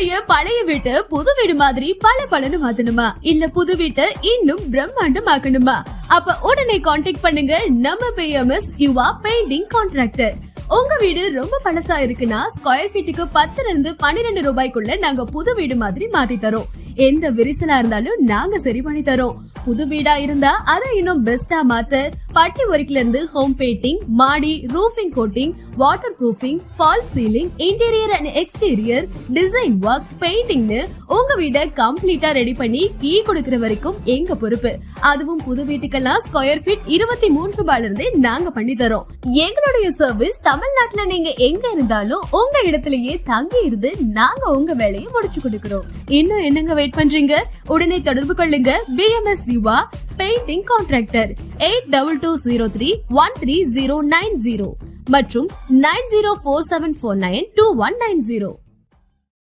உங்களுடைய பழைய வீட்டை புது வீடு மாதிரி பல பலனு மாத்தணுமா இல்ல புது வீட்டை இன்னும் பிரம்மாண்டம் ஆக்கணுமா அப்ப உடனே காண்டாக்ட் பண்ணுங்க நம்ம பிஎம்எஸ் யுவா பெயிண்டிங் கான்ட்ராக்டர் உங்க வீடு ரொம்ப பழசா இருக்குன்னா ஸ்கொயர் ஃபீட்டுக்கு பத்துல இருந்து பன்னிரெண்டு ரூபாய்க்குள்ள நாங்க புது வீடு மாதிரி மாத்தி தரோம். எந்த விரிசலா இருந்தாலும் நாங்க சரி பண்ணி தரோம். புது வீடா இருந்தா அதை இன்னும் பெஸ்டா மாத்த. பட்டி ஒர்க்ல இருந்து ஹோம் பெயிண்டிங் மாடி roofing coating water proofing false ceiling interior and exterior design works பெயிண்டிங்னு உங்க வீடை கம்ப்ளீட்டா ரெடி பண்ணி கீ கொடுக்கிற வரைக்கும் எங்க பொறுப்பு. அதுவும் புது வீட்டுக்கெல்லாம் ஸ்கொயர் ஃபீட் இருபத்தி மூன்று ரூபாயில இருந்தே நாங்க பண்ணி தரோம். எங்களுடைய சர்வீஸ் தமிழ்நாட்டுல நீங்க எங்க இருந்தாலும் உங்க இடத்துலயே தங்கி இருந்து நாங்க உங்க வேலையை முடிச்சு கொடுக்கிறோம். இன்னும் என்னங்க வெயிட் பண்றீங்க? உடனே தொடர்பு கொள்ளுங்க. PMS Yuva painting contractor eight double two zero three one three zero nine zero மற்றும் nine zero four seven four nine two one nine zero